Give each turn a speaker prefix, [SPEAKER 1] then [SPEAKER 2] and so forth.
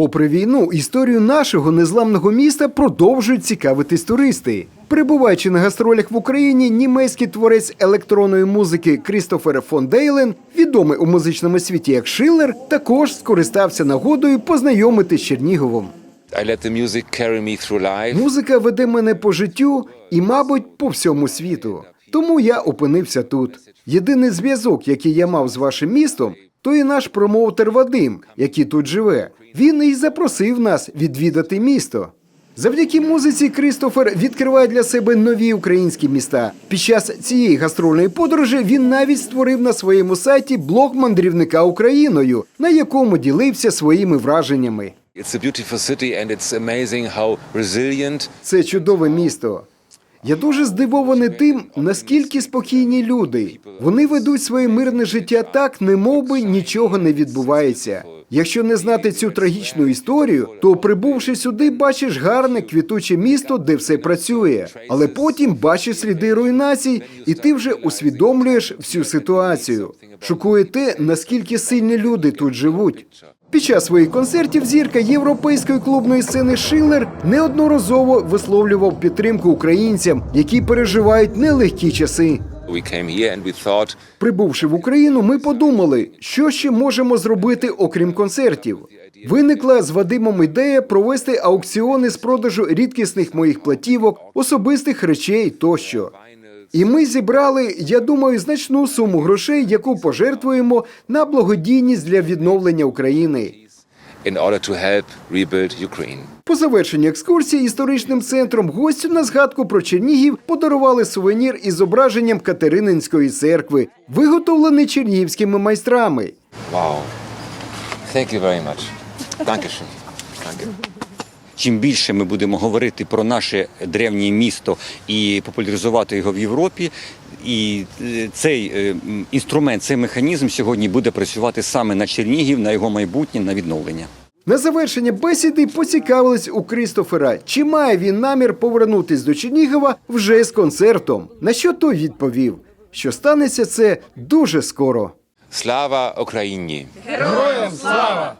[SPEAKER 1] Попри війну, історію нашого незламного міста продовжують цікавитись туристи. Перебуваючи на гастролях в Україні, німецький творець електронної музики Крістофер фон Дейлен, відомий у музичному світі як Шиллер, також скористався нагодою познайомитись з Черніговом. Музика веде мене по життю і, мабуть, по всьому світу. Тому я опинився тут. Єдиний зв'язок, який я мав з вашим містом, то і наш промоутер Вадим, який тут живе. Він і запросив нас відвідати місто. Завдяки музиці Крістофер відкриває для себе нові українські міста. Під час цієї гастрольної подорожі він навіть створив на своєму сайті блог мандрівника Україною, на якому ділився своїми враженнями. Це чудове місто. Я дуже здивований тим, наскільки спокійні люди. Вони ведуть своє мирне життя так, немов би нічого не відбувається. Якщо не знати цю трагічну історію, то прибувши сюди, бачиш гарне квітуче місто, де все працює. Але потім бачиш сліди руйнацій, і ти вже усвідомлюєш всю ситуацію. Шокує те, наскільки сильні люди тут живуть. Під час своїх концертів зірка європейської клубної сцени Шиллер неодноразово висловлював підтримку українцям, які переживають нелегкі часи. Прибувши в Україну, ми подумали, що ще можемо зробити окрім концертів. Виникла з Вадимом ідея провести аукціони з продажу рідкісних моїх платівок, особистих речей тощо. І ми зібрали, я думаю, значну суму грошей, яку пожертвуємо на благодійність для відновлення України.
[SPEAKER 2] in order to help rebuild Ukraine.
[SPEAKER 1] По завершенні екскурсії історичним центром гостю на згадку про Чернігів подарували сувенір із зображенням Катерининської церкви, виготовлений чернігівськими майстрами.
[SPEAKER 2] Wow. Thank you very much. Dankeschön. Danke.
[SPEAKER 3] Чим більше ми будемо говорити про наше древнє місто і популяризувати його в Європі, і е, цей е, інструмент, цей механізм сьогодні буде працювати саме на Чернігів, на його майбутнє, на відновлення.
[SPEAKER 1] На завершення бесіди поцікавились у Крістофера, чи має він намір повернутись до Чернігова вже з концертом. На що той відповів, що станеться це дуже скоро.
[SPEAKER 2] Slava Ukraini.
[SPEAKER 4] Героям слава!